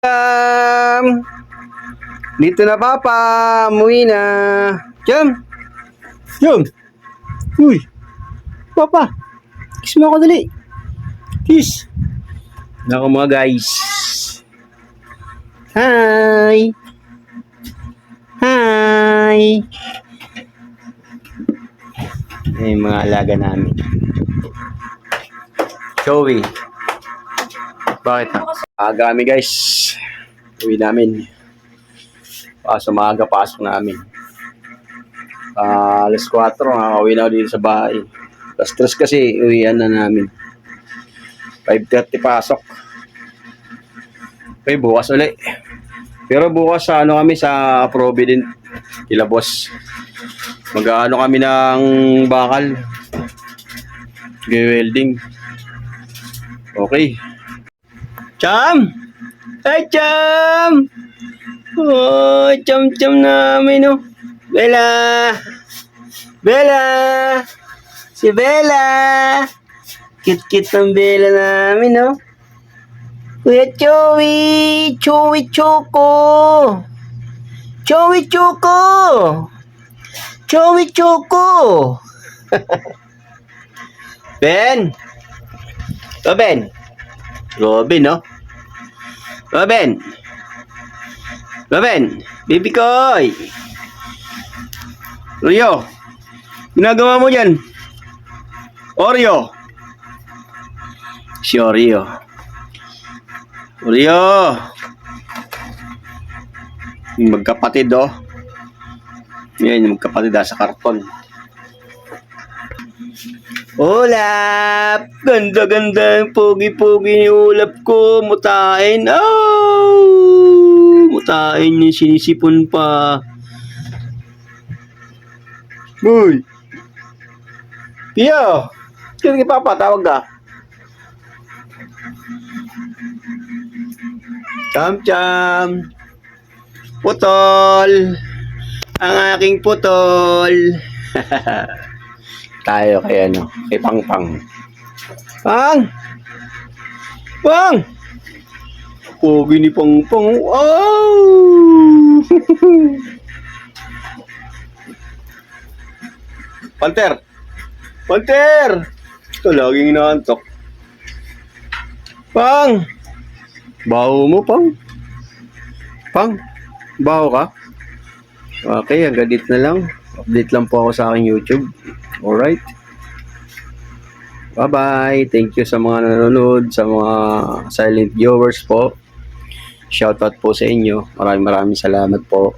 Um, dito na papa, muwi na. Jam! Jam! Uy! Papa! Kiss mo ako dali. Kiss! Nako mga guys. Hi! Hi! Ay, mga alaga namin. Joey. Bakit na? Aga kami guys. Uwi namin. Pasok maaga pasok namin. Ah, alas 4, nakakauwi na dito sa bahay. Alas 3 kasi, uwian na namin. 5.30 pasok. Okay, bukas ulit. Pero bukas sa ano kami sa Provident, kila boss. Mag-ano kami ng bakal. Welding. Okay. Cham! Ay, Cham! Oh, cham-cham namin, oh. Bella! Bella! Si Bella! Kit-kit ng Bella namin, oh. Kuya Joey! Joey Choco! Joey Choco! Joey Choco! ben! Robin! Robin, no? Robin! Robin! Baby koy! Rio! Ginagawa mo dyan? Oreo! Si Oreo. Oreo! Yung Magkapatid, oh. Yan, yung magkapatid ah, sa karton. Ulap! Ganda-ganda ang pogi-pogi ni Ulap ko. Mutain. Oh! Mutain yung sinisipon pa. Uy! Pio! Kaya kay Papa, tawag ka. Cham-cham! Putol! Ang aking putol! Tayo kay ano, kay Pang Pang. Pang! Pang! Pogi ni Pang Pang. Oh! Panter! Panter! Ito, laging inaantok. Pang! Baho mo, Pang. Pang, baho ka? Okay, hanggang dito na lang. Update lang po ako sa aking YouTube. Alright. Bye-bye. Thank you sa mga nanonood, sa mga silent viewers po. Shoutout po sa inyo. Maraming maraming salamat po.